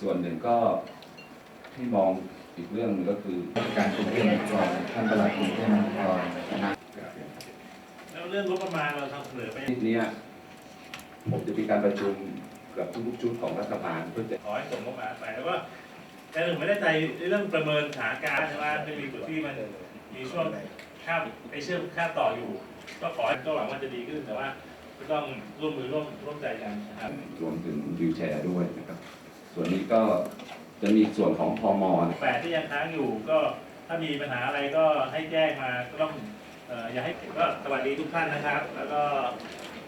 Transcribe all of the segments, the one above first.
ส่วนหนึ่งก็ที่มองอีกเรื่องหนึงก็คือการกรุงเทพมหานครท่านประหลัดกรุงเทพมหานครนะแล้วเรื่องงบประมาณเราทำเสนอไปทีเนี้ยผมจะมีการประชุมกับทุกๆชุดของรัฐบาลเพื่อจะขอให้ส่งงบประมาณไปแล้วก็แต่หนึ่งไม่ได้ใจเรื่องประเมินสถานการณ์ใช่ไหมไม่มีจุดที่มันมีช่วงข้ามไอเชื่อมข้ามต่ออยู่ ก็ขอให้ก็หวังว่าจะดีขึ้นแต่ว่าก็ต้องร่วมมือร่วมร่วมใจกันนะครับรวมถึงวิวแชร์ด้วยนะครับ ส่วนนี้ก็จะมีส่วนของพมนแปดที่ยังค้างอยู่ก็ถ้ามีปัญหาอะไรก็ให้แจ้งมาก็ต้องเอ่ออย่าให้ก็สวัสดีทุกท่านนะครับ แล้วก็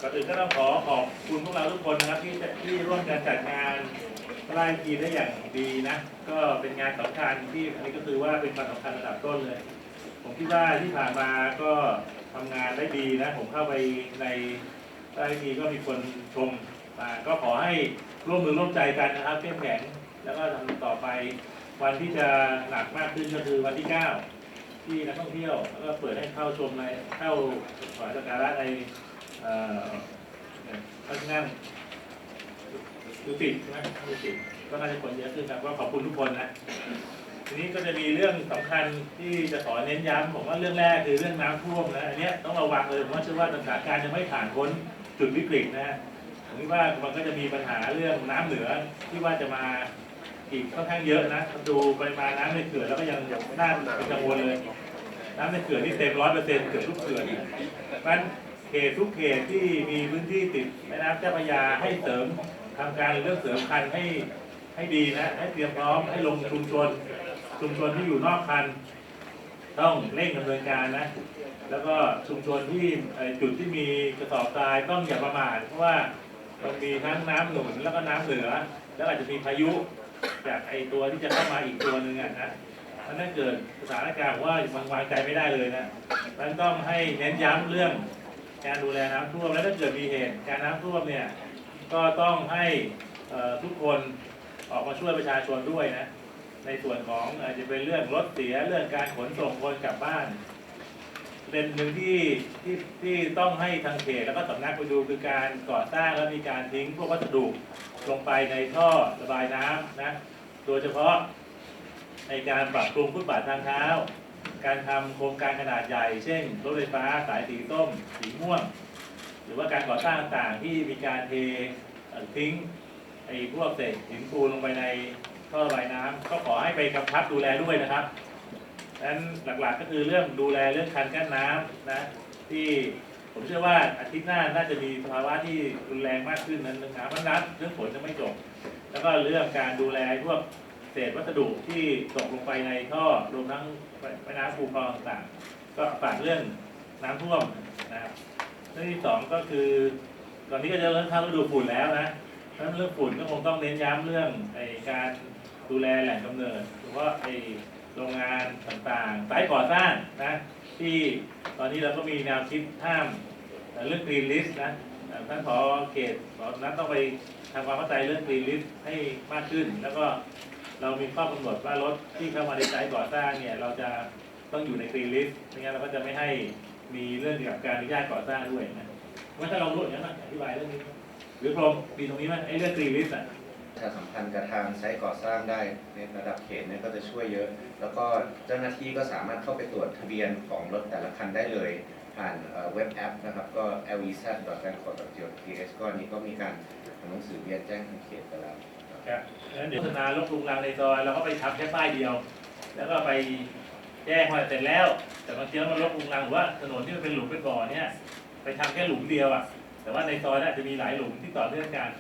ก่อนอื่นก็ต้องขอขอบคุณพวกเราทุกคนนะครับที่ที่ร่วมกันจัดงานไล่ทีได้อย่างดีนะ ก็เป็นงานสำคัญที่อันนี้ก็คือว่าเป็นวันสำคัญระดับต้นเลย ผมคิดว่าที่ผ่านมาก็ทำงานได้ดีนะ ผมเข้าไปในไล่ทีก็มีคนชม มาก็ขอให้ร่วมมือร่วมใจกันนะครับเข้มแข็งแล้วก็ทำต่อไปวันที่จะหนักมากขึ้นก็คือวันที่ 9 ที่นักท่องเที่ยวแล้วก็เปิดให้เข้าชมในเข้าถวายสักการะในพระที่นั่งดุสิตใช่ไหมดุสิตก็น่าจะคนเยอะขึ้นครับก็ขอบคุณทุกคนนะทีนี้ก็จะมีเรื่องสำคัญที่จะขอเน้นย้ำผมว่าเรื่องแรกคือเรื่องน้ำท่วมนะอันนี้ต้องระวังเลยผมว่าเชื่อว่าสถานการณ์ยังไม่ผ่านพ้นจุดวิกฤตนะ ผมคิดว่ามันก็จะมีปัญหาเรื่องน้ำเหนือที่ว่าจะมาอีกค่อนข้างเยอะนะดูปริมาณน้ำในเขื่อนแล้วก็ยังน่าเป็นกังวลเลย น้ำในเขื่อนนี่เต็มร้อยเปอร์เซ็นต์เกือบทุกเขื่อนมันเขตทุกเขตที่มีพื้นที่ติดแม่น้ำเจ้าพระยาให้เสริมทำการเรื่องเสริมคันให้ให้ดีนะให้เตรียมพร้อมให้ลงชุมชน ชุมชนที่อยู่นอกคัน ต้องเร่งดำเนินการนะ แล้วก็ชุมชนที่จุดที่มีกระสอบทรายต้องอย่าประมาทเพราะว่า มันมีทั้งน้ำหนุนแล้วก็น้ำเหนือ แล้วอาจจะมีพายุจากไอตัวที่จะเข้ามาอีกตัวหนึ่งอะนะมันถ้าเกิดสถานการณ์ว่ามันวางใจไม่ได้เลยนะมันต้องให้เน้นย้ำเรื่องการดูแลน้ำท่วมแล้วถ้าเกิดมีเหตุการน้ำท่วมเนี่ยก็ต้องให้ทุกคนออกมาช่วยประชาชนด้วยนะในส่วนของอาจจะเป็นเรื่องรถเสียเรื่องการขนส่งคนกลับบ้าน ประเด็นหนึ่งที่ที่ที่ต้องให้ทางเขตแล้วก็สำนักไปดูคือการก่อสร้างแล้วมีการทิ้งพวกวัสดุลงไปในท่อระบายน้ำนะโดยเฉพาะในการปรับปรุงฟุตบาททางเท้า การทำโครงการขนาดใหญ่ เช่นรถไฟฟ้าสายสีส้ม สีม่วง หรือว่าการก่อสร้างต่างที่มีการเททิ้งไอ้พวกเศษหินปูนลงไปในท่อระบายน้ำก็ขอให้ไปกำชับดูแลด้วยนะครับ นั้นหลักๆก็คือเรื่องดูแลเรื่องคันกั้นน้ำนะที่ผมเชื่อว่าอาทิตย์หน้าน่าจะมีสภาวะที่รุนแรงมากขึ้นนั้นนะครับเพราะฉะนั้นเรื่องฝนจะไม่จบ แล้วก็เรื่องการดูแลพวกเศษวัสดุที่ตกลงไปในท่อรวมทั้งแม่น้ำคูคลองต่างๆ ก็ฝากเรื่องน้ำท่วมนะครับเรื่องที่สองก็คือ ตอนนี้ก็จะเริ่มเข้าฤดูฝุ่นแล้วนะเพราะฉะนั้นเรื่องฝุ่นก็คงต้องเน้นย้ำเรื่องไอการดูแลแหล่งกำเนิดหรือว่าไอ โรงงานต่างๆ สายก่อสร้างนะที่ตอนนี้เราก็มีแนวคิดห้ามเรื่อง green list นะท่านพอเขตสอนนั้นต้องไปทำความเข้าใจเรื่อง green list ให้มากขึ้น แล้วก็เรามีข้อกำหนดว่ารถที่เข้ามาในไซต์ก่อสร้างเนี่ยเราจะต้องอยู่ใน green list ไม่งั้นเราก็จะไม่ให้มีเรื่องเกี่ยวกับการอนุญาตก่อสร้างด้วยนะว่าถ้าเรารู้อย่างนั้นอธิบายเรื่องนี้หรือพรมมีตรงนี้ไหมไอ้เรื่อง green list อะ ประชาสัมพันธ์กับทางไซต์ก่อสร้างได้ในระดับเขตเนี่ยก็จะช่วยเยอะ แล้วก็เจ้าหน้าที่ก็สามารถเข้าไปตรวจทะเบียนของรถแต่ละคันได้เลย ผ่านเว็บแอปนะครับ ก็ lvz.bangkok.go.th ก็อันนี้ก็มีการทำหนังสือเรียนแจ้งทางเขตไปแล้วครับงั้นเดี๋ยวโฆษณาลบลุงรังในซอยเราก็ไปทำแค่ป้ายเดียว แล้วก็ไปแจ้งว่าเสร็จแล้ว แต่บางทีแล้วมันลบลุงรังหรือว่าถนนที่มันเป็นหลุมเป็นบ่อเนี่ยไปทำแค่หลุมเดียวอะแต่ว่าในซอยน่าจะมีหลายหลุมที่ต่อเนื่องกัน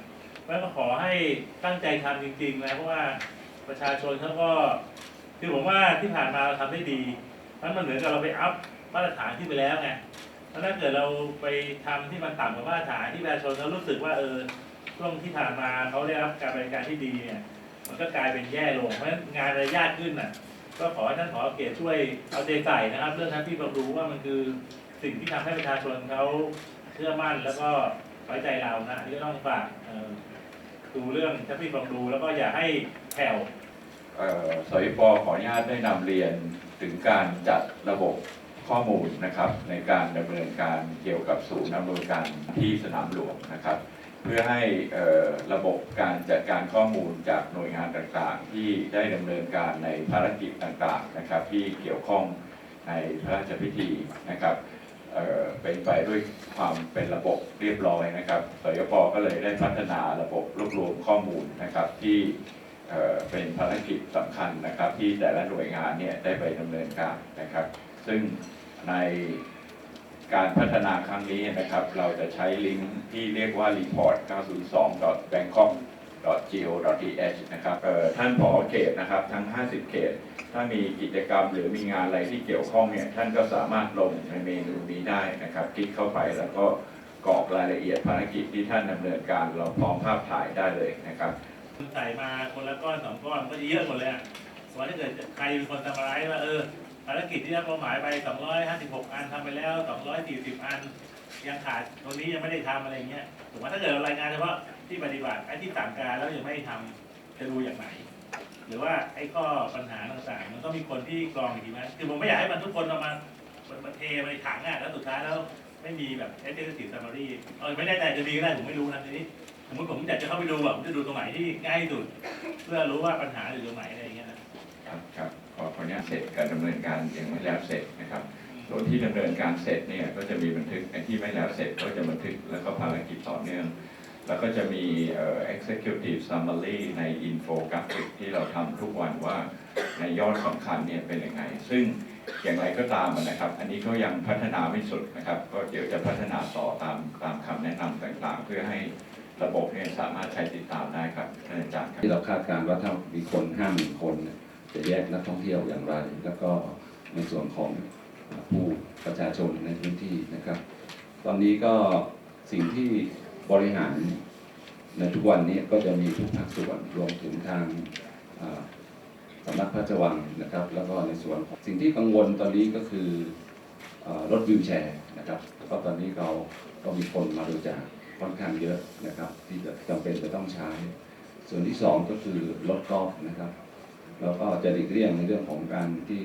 เพราะฉะนั้นก็ขอให้ตั้งใจทำจริงๆนะเพราะว่าประชาชนเขาก็คือผมว่าที่ผ่านมาเราทำได้ดีนั้นมันเหมือนกับเราไปอัพมาตรฐานขึ้นไปแล้วไงเพราะฉะนั้นถ้าเกิดเราไปทำที่มันต่ำกว่ามาตรฐานที่ประชาชนเขารู้สึกว่าเออช่วงที่ผ่านมาเขาได้รับการบริการที่ดีเนี่ย มันก็กลายเป็นแย่ลงเพราะฉะนั้นงานระยากขึ้นน่ะ ก็ขอท่านขอเกตช่วยเอาใจใส่นะครับ เรื่องทั้งที่เรารู้ว่ามันคือสิ่งที่ทำให้ประชาชนเขาเชื่อมั่นแล้วก็ไว้ใจเรานะนี่ก็ต้องฝากเออ ดูเรื่องทัพพี่ฟังดูแล้วก็อย่าให้แผ่วเอ่อสยปขออนุญาตได้นำเรียนถึงการจัดระบบข้อมูลนะครับในการดำเนินการเกี่ยวกับศูนย์อำเนวยการที่สนามหลวงนะครับ เพื่อให้ระบบการจัดการข้อมูลจากหน่วยงานต่างๆ ที่ได้ดำเนินการในภารกิจต่างๆนะครับ ที่เกี่ยวข้องในพระราชพิธีนะครับ เป็นไปด้วยความเป็นระบบเรียบร้อยนะครับสยปก็เลยได้พัฒนาระบบรวบรวมข้อมูลนะครับที่เป็นภารกิจสำคัญนะครับ ที่แต่ละหน่วยงานเนี่ยได้ไปดำเนินการนะครับ ซึ่งในการพัฒนาครั้งนี้นะครับ เราจะใช้ลิงก์ที่เรียกว่า report 902 bangkok go.th นะครับท่านผอเขตนะครับทั้ง 50 เขต ถ้ามีกิจกรรมหรือมีงานอะไรที่เกี่ยวข้องเนี่ยท่านก็สามารถลงในเมนูนี้ได้นะครับ คลิกเข้าไปแล้วก็กรอกรายละเอียดภารกิจที่ท่านดำเนินการเราพร้อมภาพถ่ายได้เลยนะครับใส่มาคนละก้อนสองก้อนก็เยอะหมดเลยอะสมมติถ้าเกิดใครเป็นคนทำร้ายว่าเออภารกิจที่ได้เป้าหมายไป 256 อันทำไปแล้ว 240 อัน ยังขาดตัวนี้ยังไม่ได้ทำอะไรเงี้ยถูกไหมถ้าเกิดเรารายงานเฉพาะที่ปฏิบัติไอ้ที่สั่งการแล้วยังไม่ทำจะดูอย่างไหน หรือว่าไอ้ข้อปัญหาต่างๆ มันต้องมีคนที่กรองอีกทีไหมคือผมไม่อยากให้มันทุกคนเอามามาเทมาในถังอะแล้วสุดท้ายแล้วไม่มีแบบ executive summary เออไม่ได้แต่จะมีก็ได้ผมไม่รู้นะทีนี้สมมติผมอยากจะเข้าไปดูแบบผมจะดูตรงไหนที่ง่ายที่สุด เพื่อรู้ว่าปัญหาอยู่ตรงไหนอะไรอย่างเงี้ยนะครับครับขอขออนุญาตเสร็จการดำเนินการยังไม่แล้วเสร็จนะครับ ส่วนที่ดำเนินการเสร็จเนี่ยก็จะมีบันทึกไอ้ที่ไม่แล้วเสร็จก็จะบันทึกแล้วก็ภารกิจต่อเนื่อง แล้วก็จะมีเอ่อ executive summary ใน infographic ที่เราทำทุกวันว่าในยอดสำคัญเนี่ยเป็นยังไง ซึ่งอย่างไรก็ตามนะครับ อันนี้ก็ยังพัฒนาไม่สุดนะครับ ก็เดี๋ยวจะพัฒนาต่อตามตามคำแนะนำต่างๆ เพื่อให้ระบบเนี่ยสามารถใช้ติดตามได้ครับท่านอาจารย์ครับที่เราคาดการณ์ว่าถ้ามีคนห้าหมื่นคน จะแยกนักท่องเที่ยวอย่างไร แล้วก็ในส่วนของผู้ประชาชนในพื้นที่นะครับ ตอนนี้ก็สิ่งที่ บริหารในทุกวันนี้ก็จะมีทุกภาคส่วนรวมถึงทางสำนักพระราชวังนะครับ แล้วก็ในส่วนของสิ่งที่กังวลตอนนี้ก็คืออรถวิวแชร์นะครับก็ตอนนี้เราก็มีคนมาบริจาคค่อนข้างเยอะนะครับ ที่จะจำเป็นจะต้องใช้ ส่วนที่สองก็คือรถกอล์ฟนะครับแล้วก็จะหลีกเลี่ยงในเรื่องของการที่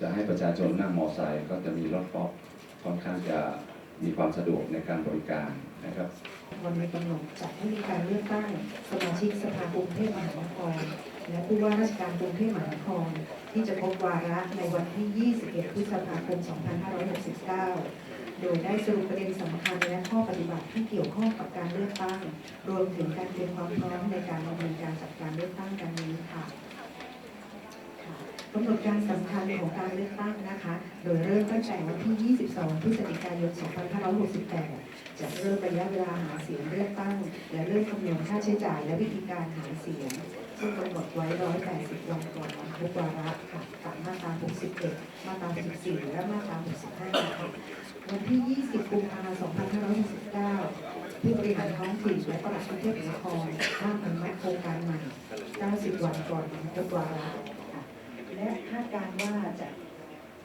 จะให้ประชาชนนั่งมอไซค์ก็จะมีรถกอล์ฟค่อนข้างจะ มีความสะดวกในการบริการนะครับวันในกำหนดจัดให้มีการเลือกตั้งสมาชิกสภากรุงเทพมหานคร และผู้ว่าราชการกรุงเทพมหานคร ที่จะครบวาระในวันที่ 21 พฤษภาคม 2569 โดยได้สรุปประเด็นสำคัญและข้อปฏิบัติที่เกี่ยวข้องกับการเลือกตั้ง รวมถึงการเตรียมความพร้อมในการดำเนินการจัดการเลือกตั้งดังนี้ค่ะ กำหนดการสำคัญของการเลือกตั้งนะคะ โดยเริ่มตั้งแต่วันที่ 22 พฤศจิกายน 2568 จะเริ่มระยะเวลาหาเสียงเลือกตั้ง และเริ่มคำนวณค่าใช้จ่ายและวิธีการหาเสียง ซึ่งกำหนดไว้ 180 วันก่อนวันครบวาระค่ะตามมาตรา 61 มาตรา64และมาตรา 65ค่ะวันที่ 20 กุมภาพันธ์ 2569 ผู้บริหารท้องถิ่นและปลัดกรุงเทพมหานครร่างอนุมัติโครงการใหม่ 90 วันก่อนวันครบวาระ และคาดการณ์ว่าจะ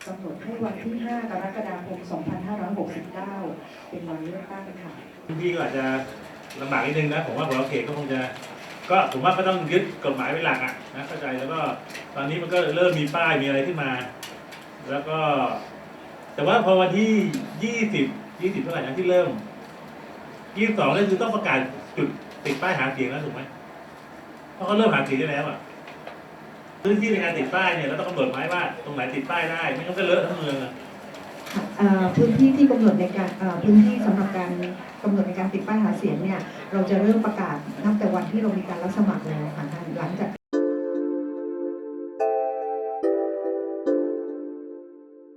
กำหนดให้วันที่ 5 กรกฎาคม 2569 เป็นวันเลือกตั้งค่ะพี่ก็อาจจะลำบากนิดนึงนะ ผมว่าของเราเขตก็คงจะ ก็ผมว่าก็ต้องยึดกฎหมายเป็นหลักอะนะเข้าใจแล้วก็ตอนนี้มันก็เริ่มมีป้ายมีอะไรขึ้นมา แล้วก็ แต่ว่าพอวันที่ยี่สิบยี่สิบเท่าไหร่นะที่เริ่มยี่สองนี่คือต้องประกาศจุดติดป้ายหาเสียงแล้วถูกไหมเพราะเขาเริ่มหาเสียงได้แล้วอะ พื้นที่ในการติดป้ายเนี่ยเราต้องกำหนดไว้ว่าตรงไหนติดป้ายได้ไม่งั้นก็เลอะทั้งเมืองอะเอ่อพื้นที่ที่กำหนดในการเอ่อพื้นที่สำหรับการกำหนดในการติดป้ายหาเสียงเนี่ย เราจะเริ่มประกาศนับแต่วันที่เรามีการรับสมัครแล้วค่ะท่านหลังจาก